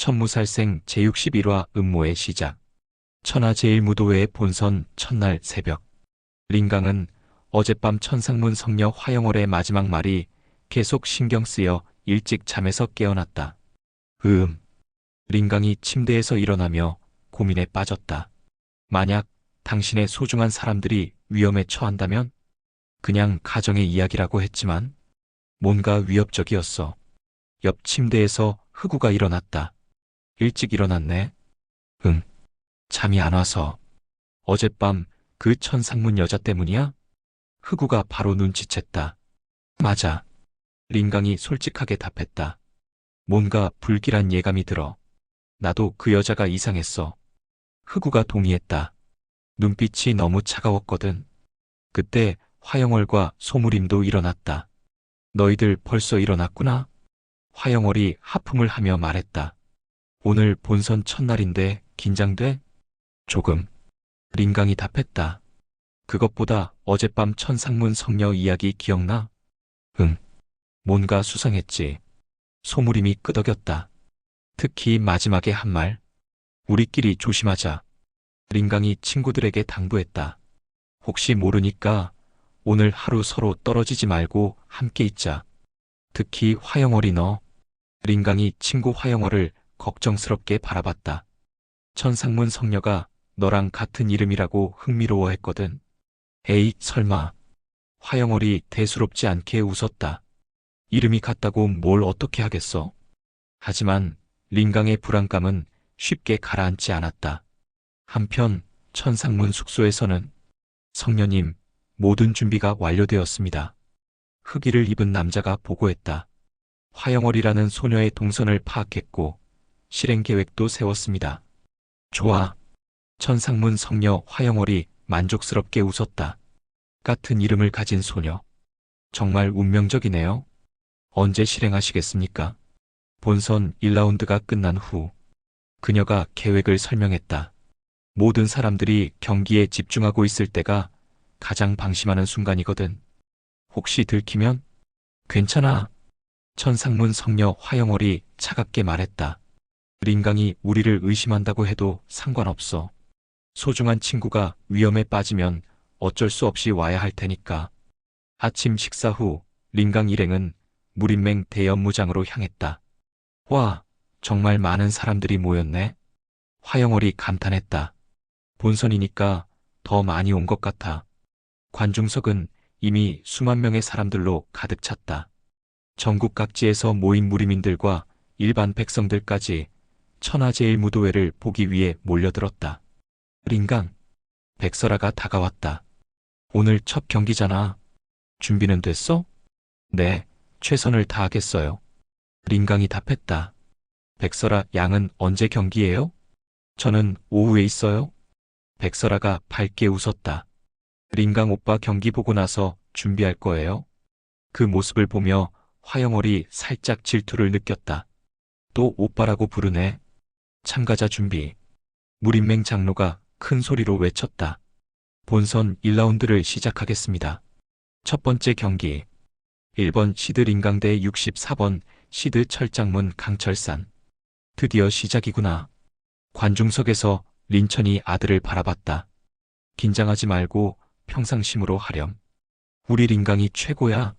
천무살생 제61화 음모의 시작. 천하제일무도회의 본선 첫날 새벽. 린강은 어젯밤 천상문 성녀 화영월의 마지막 말이 계속 신경 쓰여 일찍 잠에서 깨어났다. 음. 린강이 침대에서 일어나며 고민에 빠졌다. 만약 당신의 소중한 사람들이 위험에 처한다면? 그냥 가정의 이야기라고 했지만 뭔가 위협적이었어. 옆 침대에서 흑우가 일어났다. 일찍 일어났네. 응. 잠이 안 와서. 어젯밤 그 천상문 여자 때문이야? 흑우가 바로 눈치챘다. 맞아. 린강이 솔직하게 답했다. 뭔가 불길한 예감이 들어. 나도 그 여자가 이상했어. 흑우가 동의했다. 눈빛이 너무 차가웠거든. 그때 화영월과 소무림도 일어났다. 너희들 벌써 일어났구나? 화영월이 하품을 하며 말했다. 오늘 본선 첫날인데 긴장돼? 조금. 린강이 답했다. 그것보다 어젯밤 천상문 성녀 이야기 기억나? 응. 뭔가 수상했지. 소무림이 끄덕였다. 특히 마지막에 한 말. 우리끼리 조심하자. 린강이 친구들에게 당부했다. 혹시 모르니까 오늘 하루 서로 떨어지지 말고 함께 있자. 특히 화영월이 너. 린강이 친구 화영월을 걱정스럽게 바라봤다. 천상문 성녀가 너랑 같은 이름이라고 흥미로워했거든. 에이, 설마. 화영월이 대수롭지 않게 웃었다. 이름이 같다고 뭘 어떻게 하겠어? 하지만 린강의 불안감은 쉽게 가라앉지 않았다. 한편 천상문 숙소에서는 성녀님, 모든 준비가 완료되었습니다. 흑의를 입은 남자가 보고했다. 화영월이라는 소녀의 동선을 파악했고 실행 계획도 세웠습니다. 좋아. 천상문 성녀 화영월이 만족스럽게 웃었다. 같은 이름을 가진 소녀. 정말 운명적이네요. 언제 실행하시겠습니까? 본선 1라운드가 끝난 후 그녀가 계획을 설명했다. 모든 사람들이 경기에 집중하고 있을 때가 가장 방심하는 순간이거든. 혹시 들키면? 괜찮아. 천상문 성녀 화영월이 차갑게 말했다. 린강이 우리를 의심한다고 해도 상관없어. 소중한 친구가 위험에 빠지면 어쩔 수 없이 와야 할 테니까. 아침 식사 후 린강 일행은 무림맹 대연무장으로 향했다. 와, 정말 많은 사람들이 모였네. 화영월이 감탄했다. 본선이니까 더 많이 온 것 같아. 관중석은 이미 수만 명의 사람들로 가득 찼다. 전국 각지에서 모인 무리민들과 일반 백성들까지 천하제일무도회를 보기 위해 몰려들었다. 린강, 백설아가 다가왔다. 오늘 첫 경기잖아. 준비는 됐어? 네, 최선을 다하겠어요. 린강이 답했다. 백설아 양은 언제 경기예요? 저는 오후에 있어요. 백설아가 밝게 웃었다. 린강 오빠 경기 보고 나서 준비할 거예요. 그 모습을 보며 화영월이 살짝 질투를 느꼈다. 또 오빠라고 부르네. 참가자 준비. 무림맹 장로가 큰 소리로 외쳤다. 본선 1라운드를 시작하겠습니다. 첫 번째 경기. 1번 시드 린강대 64번 시드 철장문 강철산. 드디어 시작이구나. 관중석에서 린천이 아들을 바라봤다. 긴장하지 말고 평상심으로 하렴. 우리 린강이 최고야.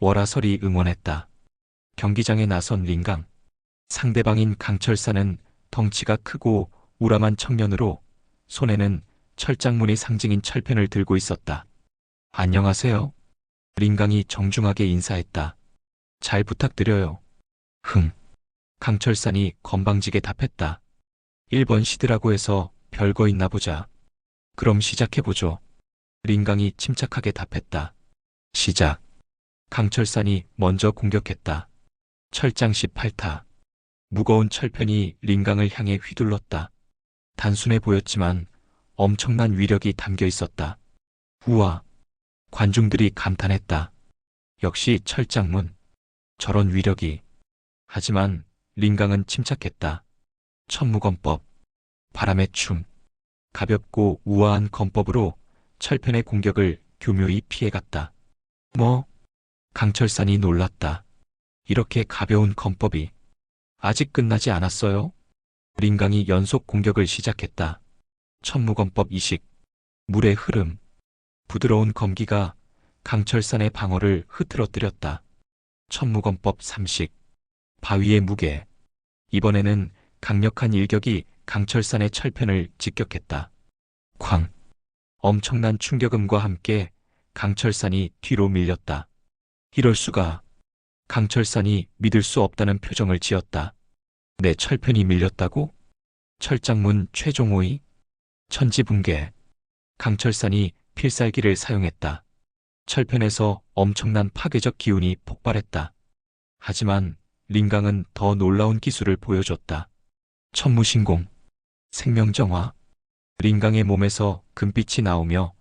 월화설이 응원했다. 경기장에 나선 린강. 상대방인 강철사는 덩치가 크고 우람한 청년으로 손에는 철장문의 상징인 철펜을 들고 있었다. 안녕하세요. 린강이 정중하게 인사했다. 잘 부탁드려요. 흥. 강철산이 건방지게 답했다. 1번 시드라고 해서 별거 있나 보자. 그럼 시작해보죠. 린강이 침착하게 답했다. 시작. 강철산이 먼저 공격했다. 철장 18타. 무거운 철편이 린강을 향해 휘둘렀다. 단순해 보였지만 엄청난 위력이 담겨 있었다. 우와. 관중들이 감탄했다. 역시 철장문. 저런 위력이. 하지만 린강은 침착했다. 천무건법. 바람의 춤. 가볍고 우아한 건법으로 철편의 공격을 교묘히 피해갔다. 뭐? 강철산이 놀랐다. 이렇게 가벼운 건법이. 아직 끝나지 않았어요. 링강이 연속 공격을 시작했다. 천무검법 이식, 물의 흐름, 부드러운 검기가 강철산의 방어를 흐트러뜨렸다. 천무검법 삼식, 바위의 무게. 이번에는 강력한 일격이 강철산의 철편을 직격했다. 쾅. 엄청난 충격음과 함께 강철산이 뒤로 밀렸다. 이럴 수가. 강철산이 믿을 수 없다는 표정을 지었다. 내 철편이 밀렸다고? 철장문 최종호의 천지붕괴. 강철산이 필살기를 사용했다. 철편에서 엄청난 파괴적 기운이 폭발했다. 하지만 링강은 더 놀라운 기술을 보여줬다. 천무신공, 생명정화. 링강의 몸에서 금빛이 나오며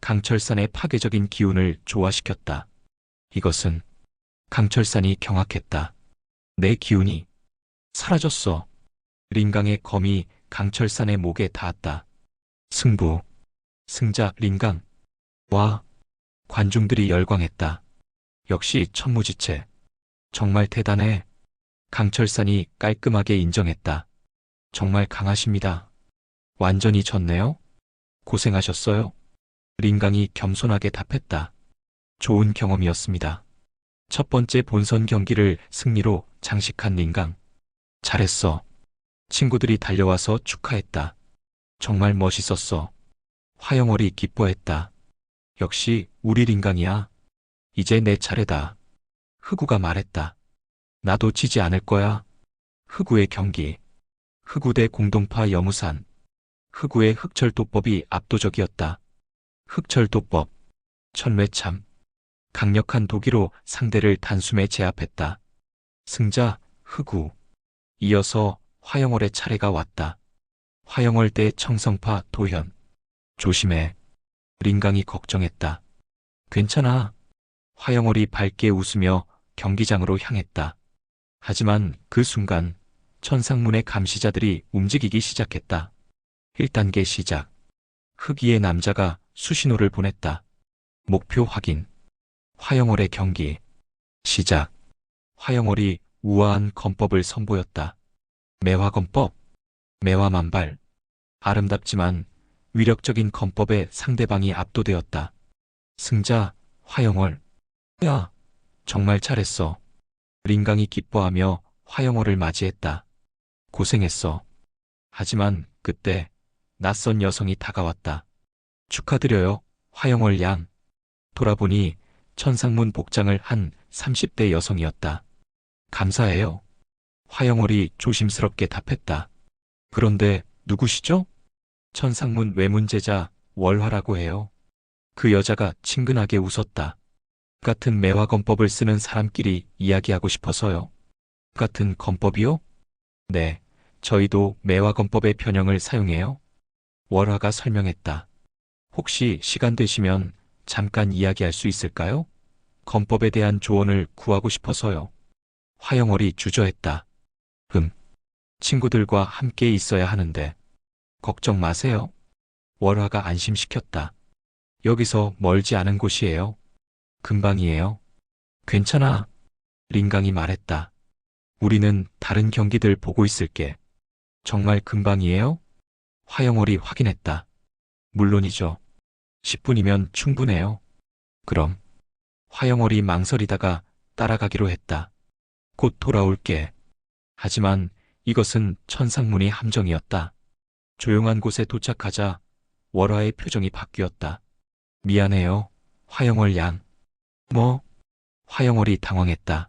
강철산의 파괴적인 기운을 조화시켰다. 이것은 강철산이 경악했다. 내 기운이 사라졌어. 링강의 검이 강철산의 목에 닿았다. 승부. 승자 링강. 와. 관중들이 열광했다. 역시 천무지체. 정말 대단해. 강철산이 깔끔하게 인정했다. 정말 강하십니다. 완전히 졌네요. 고생하셨어요. 링강이 겸손하게 답했다. 좋은 경험이었습니다. 첫 번째 본선 경기를 승리로 장식한 링강. 잘했어. 친구들이 달려와서 축하했다. 정말 멋있었어. 화영월이 기뻐했다. 역시 우리 링강이야. 이제 내 차례다. 흑우가 말했다. 나도 지지 않을 거야. 흑우의 경기. 흑우 대 공동파 여무산. 흑우의 흑철도법이 압도적이었다. 흑철도법. 천외참. 강력한 도기로 상대를 단숨에 제압했다. 승자 흑우. 이어서 화영월의 차례가 왔다. 화영월 대 청성파 도현. 조심해. 링강이 걱정했다. 괜찮아. 화영월이 밝게 웃으며 경기장으로 향했다. 하지만 그 순간 천상문의 감시자들이 움직이기 시작했다. 1단계 시작. 흑이의 남자가 수신호를 보냈다. 목표 확인. 화영월의 경기. 시작. 화영월이 우아한 검법을 선보였다. 매화검법. 매화만발. 아름답지만 위력적인 검법에 상대방이 압도되었다. 승자, 화영월. 야, 정말 잘했어. 링강이 기뻐하며 화영월을 맞이했다. 고생했어. 하지만 그때 낯선 여성이 다가왔다. 축하드려요, 화영월 양. 돌아보니 천상문 복장을 한 30대 여성이었다. 감사해요. 화영월이 조심스럽게 답했다. 그런데 누구시죠? 천상문 외문제자 월화라고 해요. 그 여자가 친근하게 웃었다. 같은 매화검법을 쓰는 사람끼리 이야기하고 싶어서요. 같은 검법이요? 네, 저희도 매화검법의 변형을 사용해요. 월화가 설명했다. 혹시 시간 되시면 잠깐 이야기할 수 있을까요? 검법에 대한 조언을 구하고 싶어서요. 화영월이 주저했다. 음, 친구들과 함께 있어야 하는데. 걱정 마세요. 월화가 안심시켰다. 여기서 멀지 않은 곳이에요. 금방이에요. 괜찮아. 링강이 말했다. 우리는 다른 경기들 보고 있을게. 정말 금방이에요? 화영월이 확인했다. 물론이죠. 10분이면 충분해요. 그럼. 화영월이 망설이다가 따라가기로 했다. 곧 돌아올게. 하지만 이것은 천상문의 함정이었다. 조용한 곳에 도착하자 월화의 표정이 바뀌었다. 미안해요, 화영월 양. 뭐? 화영월이 당황했다.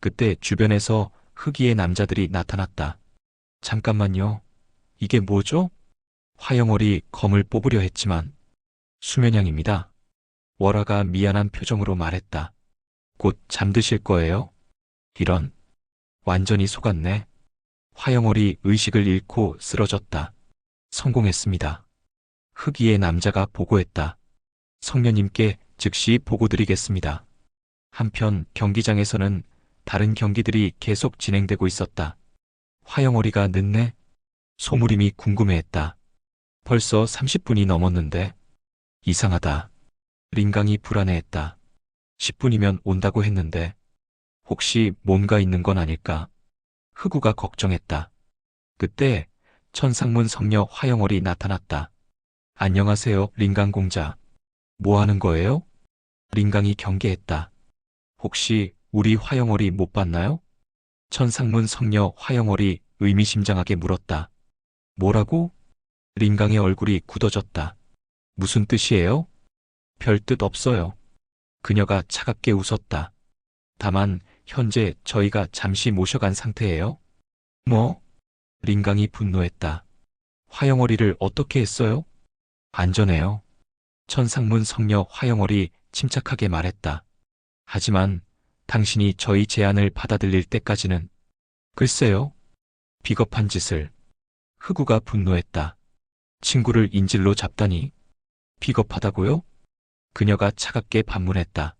그때 주변에서 흑이의 남자들이 나타났다. 잠깐만요. 이게 뭐죠? 화영월이 검을 뽑으려 했지만 수면양입니다. 월화가 미안한 표정으로 말했다. 곧 잠드실 거예요. 이런. 완전히 속았네. 화영월이 의식을 잃고 쓰러졌다. 성공했습니다. 흑이의 남자가 보고했다. 성녀님께 즉시 보고드리겠습니다. 한편 경기장에서는 다른 경기들이 계속 진행되고 있었다. 화영어리가 늦네? 소무림이 궁금해했다. 벌써 30분이 넘었는데 이상하다. 링강이 불안해했다. 10분이면 온다고 했는데 혹시 뭔가 있는 건 아닐까? 흑우가 걱정했다. 그때 천상문 성녀 화영월이 나타났다. 안녕하세요, 링강 공자. 뭐 하는 거예요? 링강이 경계했다. 혹시 우리 화영월이 못 봤나요? 천상문 성녀 화영월이 의미심장하게 물었다. 뭐라고? 링강의 얼굴이 굳어졌다. 무슨 뜻이에요? 별 뜻 없어요. 그녀가 차갑게 웃었다. 다만 현재 저희가 잠시 모셔간 상태예요. 뭐? 링강이 분노했다. 화영어리를 어떻게 했어요? 안전해요. 천상문 성녀 화영어리 침착하게 말했다. 하지만 당신이 저희 제안을 받아들일 때까지는 글쎄요. 비겁한 짓을. 흑우가 분노했다. 친구를 인질로 잡다니. 비겁하다고요? 그녀가 차갑게 반문했다.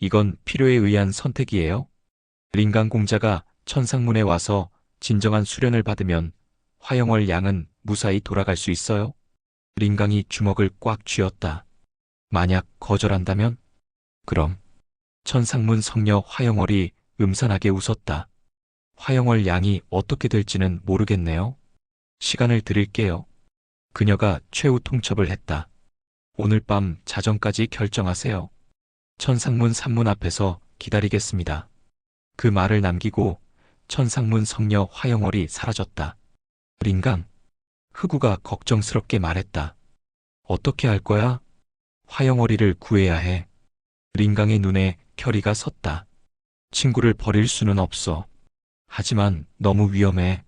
이건 필요에 의한 선택이에요. 링강 공자가 천상문에 와서 진정한 수련을 받으면 화영월 양은 무사히 돌아갈 수 있어요. 링강이 주먹을 꽉 쥐었다. 만약 거절한다면? 그럼 천상문 성녀 화영월이 음산하게 웃었다. 화영월 양이 어떻게 될지는 모르겠네요. 시간을 드릴게요. 그녀가 최후 통첩을 했다. 오늘 밤 자정까지 결정하세요. 천상문 산문 앞에서 기다리겠습니다. 그 말을 남기고 천상문 성녀 화영월이 사라졌다. 링강, 흑우가 걱정스럽게 말했다. 어떻게 할 거야? 화영월이를 구해야 해. 링강의 눈에 결의가 섰다. 친구를 버릴 수는 없어. 하지만 너무 위험해.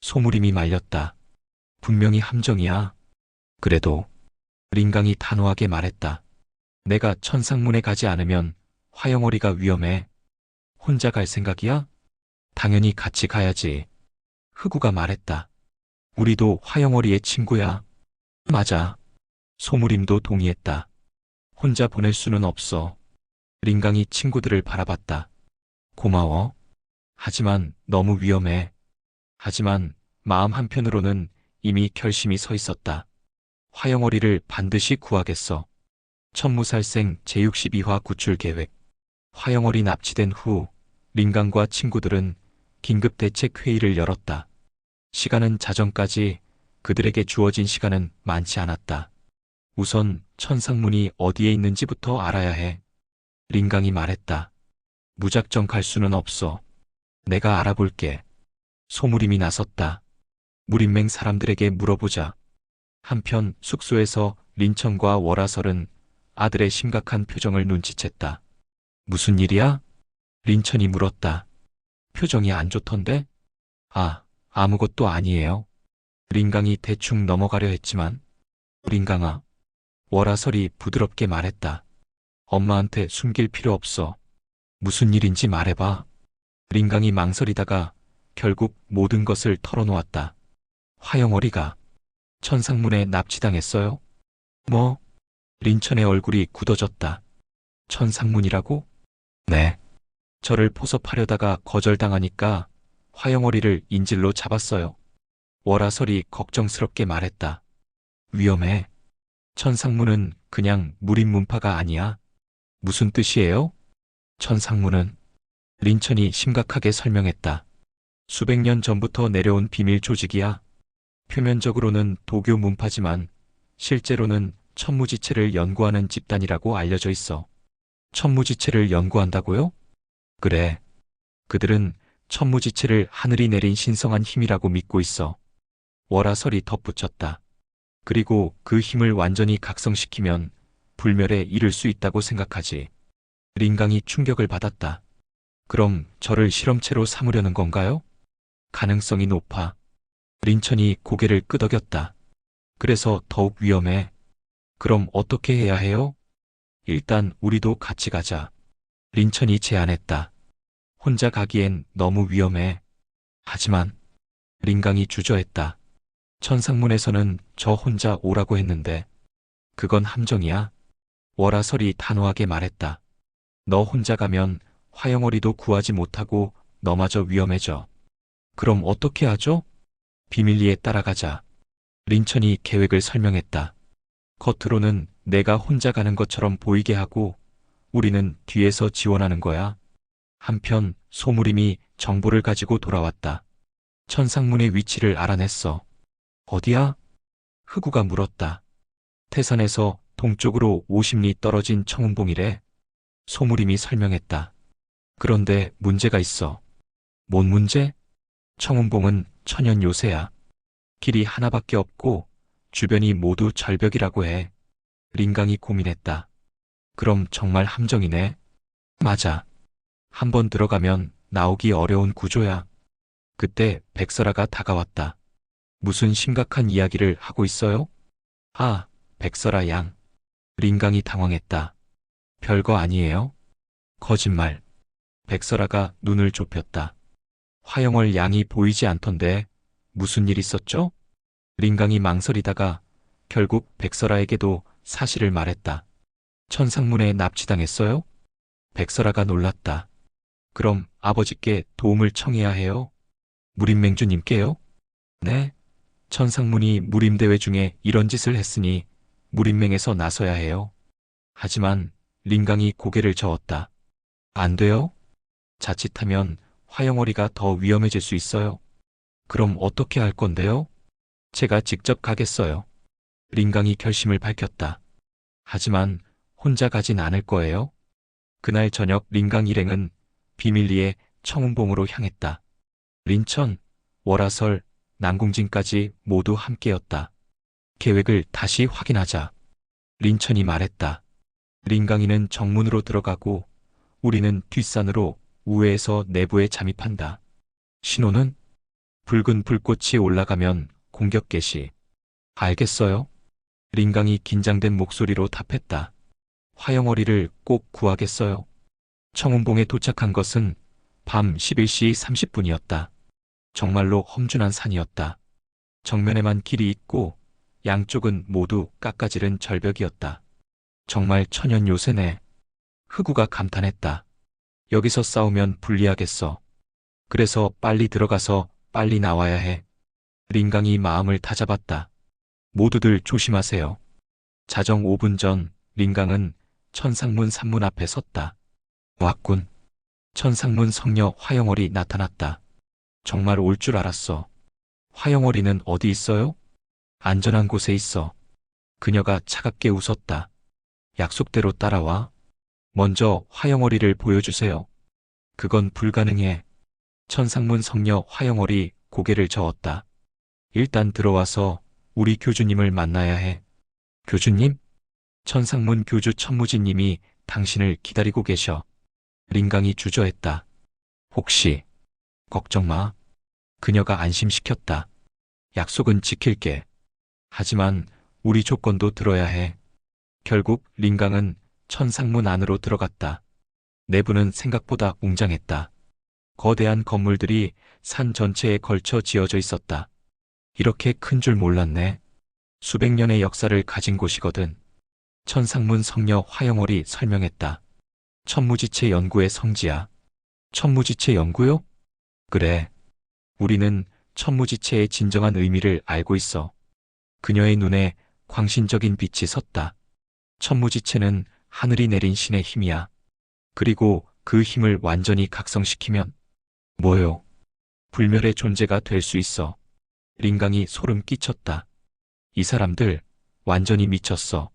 소무림이 말렸다. 분명히 함정이야. 그래도 링강이 단호하게 말했다. 내가 천상문에 가지 않으면 화영어리가 위험해. 혼자 갈 생각이야? 당연히 같이 가야지. 흑우가 말했다. 우리도 화영어리의 친구야. 맞아. 소무림도 동의했다. 혼자 보낼 수는 없어. 링강이 친구들을 바라봤다. 고마워. 하지만 너무 위험해. 하지만 마음 한편으로는 이미 결심이 서 있었다. 화영어리를 반드시 구하겠어. 천무살생 제62화 구출 계획. 화영어리 납치된 후 링강과 친구들은 긴급 대책 회의를 열었다. 시간은 자정까지 그들에게 주어진 시간은 많지 않았다. 우선 천상문이 어디에 있는지부터 알아야 해. 링강이 말했다. 무작정 갈 수는 없어. 내가 알아볼게. 소무림이 나섰다. 무림맹 사람들에게 물어보자. 한편 숙소에서 린천과 월화설은 아들의 심각한 표정을 눈치챘다. 무슨 일이야? 린천이 물었다. 표정이 안 좋던데? 아, 아무것도 아니에요. 린강이 대충 넘어가려 했지만, 린강아. 월화설이 부드럽게 말했다. 엄마한테 숨길 필요 없어. 무슨 일인지 말해봐. 린강이 망설이다가 결국 모든 것을 털어놓았다. 화영어리가 천상문에 납치당했어요? 뭐? 린천의 얼굴이 굳어졌다. 천상문이라고? 네. 저를 포섭하려다가 거절당하니까 화영어리를 인질로 잡았어요. 월화설이 걱정스럽게 말했다. 위험해. 천상문은 그냥 무림 문파가 아니야. 무슨 뜻이에요? 천상문은 린천이 심각하게 설명했다. 수백 년 전부터 내려온 비밀 조직이야. 표면적으로는 도교 문파지만 실제로는 천무지체를 연구하는 집단이라고 알려져 있어. 천무지체를 연구한다고요? 그래. 그들은 천무지체를 하늘이 내린 신성한 힘이라고 믿고 있어. 월화설이 덧붙였다. 그리고 그 힘을 완전히 각성시키면 불멸에 이를 수 있다고 생각하지. 린강이 충격을 받았다. 그럼 저를 실험체로 삼으려는 건가요? 가능성이 높아. 린천이 고개를 끄덕였다. 그래서 더욱 위험해. 그럼 어떻게 해야 해요? 일단 우리도 같이 가자. 린천이 제안했다. 혼자 가기엔 너무 위험해. 하지만 린강이 주저했다. 천상문에서는 저 혼자 오라고 했는데 그건 함정이야. 월화설이 단호하게 말했다. 너 혼자 가면 화영어리도 구하지 못하고 너마저 위험해져. 그럼 어떻게 하죠? 비밀리에 따라가자. 린천이 계획을 설명했다. 겉으로는 내가 혼자 가는 것처럼 보이게 하고 우리는 뒤에서 지원하는 거야. 한편 소무림이 정보를 가지고 돌아왔다. 천상문의 위치를 알아냈어. 어디야? 흑우가 물었다. 태산에서 동쪽으로 50리 떨어진 청운봉이래. 소무림이 설명했다. 그런데 문제가 있어. 뭔 문제? 청운봉은 천연 요새야. 길이 하나밖에 없고 주변이 모두 절벽이라고 해. 린강이 고민했다. 그럼 정말 함정이네. 맞아. 한번 들어가면 나오기 어려운 구조야. 그때 백설아가 다가왔다. 무슨 심각한 이야기를 하고 있어요? 아, 백설아 양. 린강이 당황했다. 별거 아니에요? 거짓말. 백설아가 눈을 좁혔다. 화영월 양이 보이지 않던데 무슨 일 있었죠? 린강이 망설이다가 결국 백설아에게도 사실을 말했다. 천상문에 납치당했어요? 백설아가 놀랐다. 그럼 아버지께 도움을 청해야 해요? 무림맹주님께요? 네. 천상문이 무림대회 중에 이런 짓을 했으니 무림맹에서 나서야 해요. 하지만 린강이 고개를 저었다. 안 돼요? 자칫하면 화영어리가 더 위험해질 수 있어요. 그럼 어떻게 할 건데요? 제가 직접 가겠어요. 린강이 결심을 밝혔다. 하지만 혼자 가진 않을 거예요. 그날 저녁 린강 일행은 비밀리에 청운봉으로 향했다. 린천, 월화설, 난궁진까지 모두 함께였다. 계획을 다시 확인하자. 린천이 말했다. 린강이는 정문으로 들어가고 우리는 뒷산으로 우회에서 내부에 잠입한다. 신호는 붉은 불꽃이 올라가면 공격 개시. 알겠어요? 린강이 긴장된 목소리로 답했다. 화영어리를 꼭 구하겠어요. 청운봉에 도착한 것은 밤 11시 30분이었다. 정말로 험준한 산이었다. 정면에만 길이 있고 양쪽은 모두 깎아지른 절벽이었다. 정말 천연 요새네. 흑우가 감탄했다. 여기서 싸우면 불리하겠어. 그래서 빨리 들어가서 빨리 나와야 해. 린강이 마음을 다잡았다. 모두들 조심하세요. 자정 5분 전 린강은 천상문 산문 앞에 섰다. 왔군. 천상문 성녀 화영월이 나타났다. 정말 올 줄 알았어. 화영월이는 어디 있어요? 안전한 곳에 있어. 그녀가 차갑게 웃었다. 약속대로 따라와. 먼저 화영어리를 보여주세요. 그건 불가능해. 천상문 성녀 화영어리 고개를 저었다. 일단 들어와서 우리 교주님을 만나야 해. 교주님? 천상문 교주 천무진님이 당신을 기다리고 계셔. 린강이 주저했다. 혹시, 걱정 마. 그녀가 안심시켰다. 약속은 지킬게. 하지만 우리 조건도 들어야 해. 결국 린강은 천상문 안으로 들어갔다. 내부는 생각보다 웅장했다. 거대한 건물들이 산 전체에 걸쳐 지어져 있었다. 이렇게 큰 줄 몰랐네. 수백 년의 역사를 가진 곳이거든. 천상문 성녀 화영월이 설명했다. 천무지체 연구의 성지야. 천무지체 연구요? 그래. 우리는 천무지체의 진정한 의미를 알고 있어. 그녀의 눈에 광신적인 빛이 섰다. 천무지체는 하늘이 내린 신의 힘이야. 그리고 그 힘을 완전히 각성시키면 뭐요? 불멸의 존재가 될 수 있어. 린강이 소름 끼쳤다. 이 사람들 완전히 미쳤어.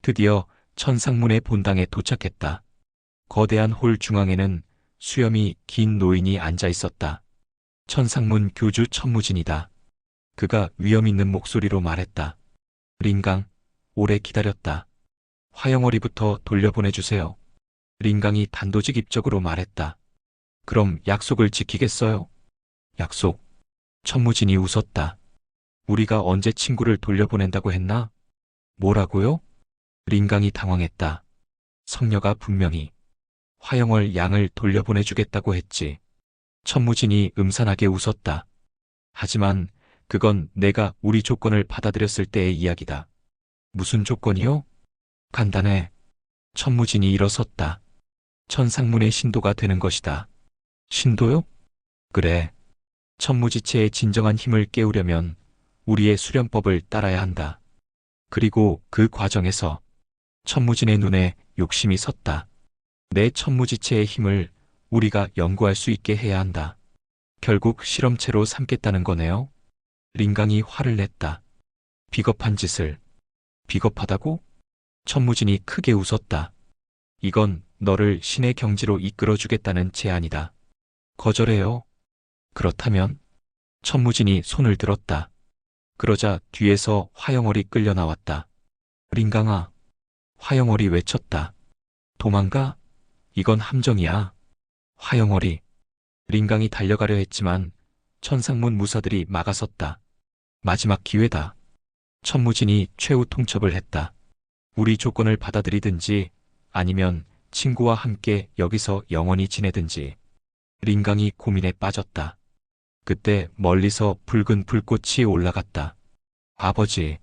드디어 천상문의 본당에 도착했다. 거대한 홀 중앙에는 수염이 긴 노인이 앉아 있었다. 천상문 교주 천무진이다. 그가 위험 있는 목소리로 말했다. 린강, 오래 기다렸다. 화영어리부터 돌려보내주세요. 린강이 단도직입적으로 말했다. 그럼 약속을 지키겠어요? 약속. 천무진이 웃었다. 우리가 언제 친구를 돌려보낸다고 했나? 뭐라고요? 린강이 당황했다. 성녀가 분명히 화영월 양을 돌려보내주겠다고 했지. 천무진이 음산하게 웃었다. 하지만 그건 내가 우리 조건을 받아들였을 때의 이야기다. 무슨 조건이요? 간단해. 천무진이 일어섰다. 천상문의 신도가 되는 것이다. 신도요? 그래. 천무지체의 진정한 힘을 깨우려면 우리의 수련법을 따라야 한다. 그리고 그 과정에서 천무진의 눈에 욕심이 섰다. 내 천무지체의 힘을 우리가 연구할 수 있게 해야 한다. 결국 실험체로 삼겠다는 거네요. 링강이 화를 냈다. 비겁한 짓을. 비겁하다고? 천무진이 크게 웃었다. 이건 너를 신의 경지로 이끌어주겠다는 제안이다. 거절해요. 그렇다면? 천무진이 손을 들었다. 그러자 뒤에서 화영월이 끌려 나왔다. 링강아. 화영월이 외쳤다. 도망가? 이건 함정이야. 화영월이. 링강이 달려가려 했지만 천상문 무사들이 막아섰다. 마지막 기회다. 천무진이 최후 통첩을 했다. 우리 조건을 받아들이든지 아니면 친구와 함께 여기서 영원히 지내든지. 링강이 고민에 빠졌다. 그때 멀리서 붉은 불꽃이 올라갔다. 아버지.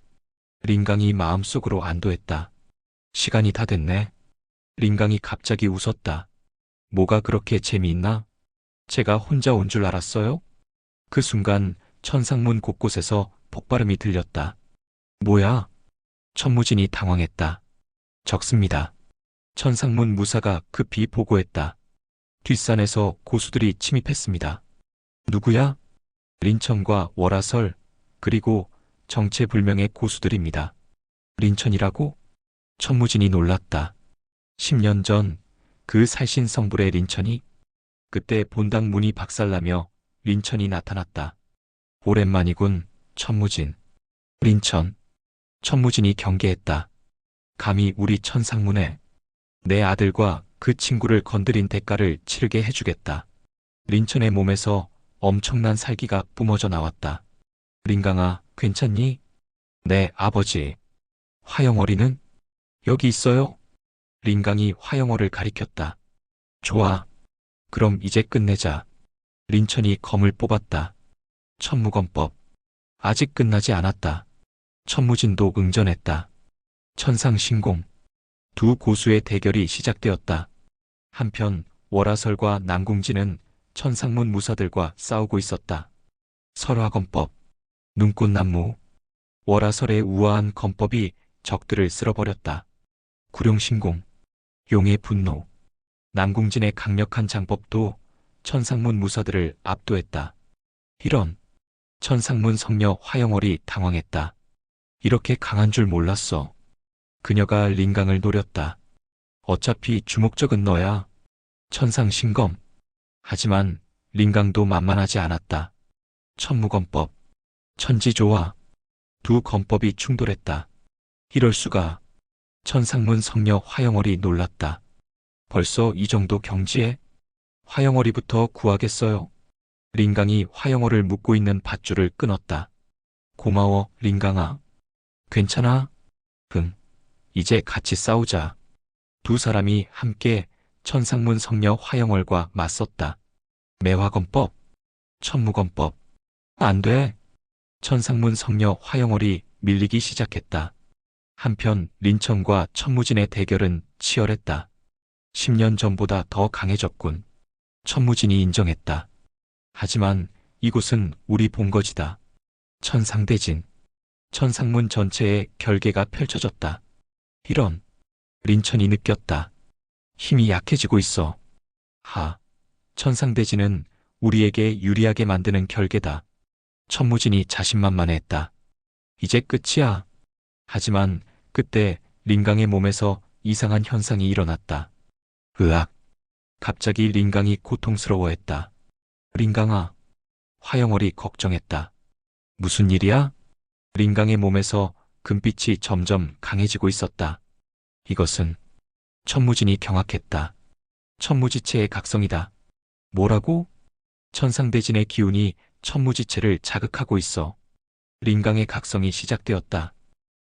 링강이 마음속으로 안도했다. 시간이 다 됐네. 링강이 갑자기 웃었다. 뭐가 그렇게 재미있나? 제가 혼자 온 줄 알았어요? 그 순간 천상문 곳곳에서 폭발음이 들렸다. 뭐야? 천무진이 당황했다. 적습니다. 천상문 무사가 급히 보고했다. 뒷산에서 고수들이 침입했습니다. 누구야? 린천과 월화설, 그리고 정체불명의 고수들입니다. 린천이라고? 천무진이 놀랐다. 10년 전 그 살신 성불의 린천이 그때 본당 문이 박살나며 린천이 나타났다. 오랜만이군, 천무진. 린천. 천무진이 경계했다. 감히 우리 천상문에 내 아들과 그 친구를 건드린 대가를 치르게 해주겠다. 린천의 몸에서 엄청난 살기가 뿜어져 나왔다. 린강아, 괜찮니? 네, 아버지. 화영어리는? 여기 있어요? 린강이 화영어를 가리켰다. 좋아. 그럼 이제 끝내자. 린천이 검을 뽑았다. 천무검법. 아직 끝나지 않았다. 천무진도 응전했다. 천상신공. 두 고수의 대결이 시작되었다. 한편 월화설과 난궁지는 천상문 무사들과 싸우고 있었다. 설화검법. 눈꽃나무. 월화설의 우아한 검법이 적들을 쓸어버렸다. 구룡신공. 용의 분노. 난궁진의 강력한 장법도 천상문 무사들을 압도했다. 이런. 천상문 성녀 화영월이 당황했다. 이렇게 강한 줄 몰랐어. 그녀가 링강을 노렸다. 어차피 주목적은 너야. 천상신검. 하지만 링강도 만만하지 않았다. 천무검법. 천지조화. 두 검법이 충돌했다. 이럴 수가. 천상문 성녀 화영월이 놀랐다. 벌써 이 정도 경지에? 화영월이부터 구하겠어요. 링강이 화영월을 묶고 있는 밧줄을 끊었다. 고마워, 링강아. 괜찮아? 응. 이제 같이 싸우자. 두 사람이 함께 천상문 성녀 화영월과 맞섰다. 매화검법, 천무검법. 안 돼. 천상문 성녀 화영월이 밀리기 시작했다. 한편 린천과 천무진의 대결은 치열했다. 10년 전보다 더 강해졌군. 천무진이 인정했다. 하지만 이곳은 우리 본거지다. 천상대진. 천상문 전체에 결계가 펼쳐졌다. 이런. 린천이 느꼈다. 힘이 약해지고 있어. 하. 천상대진은 우리에게 유리하게 만드는 결계다. 천무진이 자신만만해했다. 이제 끝이야. 하지만 그때 링강의 몸에서 이상한 현상이 일어났다. 으악. 갑자기 링강이 고통스러워했다. 링강아. 화영월이 걱정했다. 무슨 일이야? 링강의 몸에서 금빛이 점점 강해지고 있었다. 이것은 천무진이 경악했다. 천무지체의 각성이다. 뭐라고? 천상대진의 기운이 천무지체를 자극하고 있어. 링강의 각성이 시작되었다.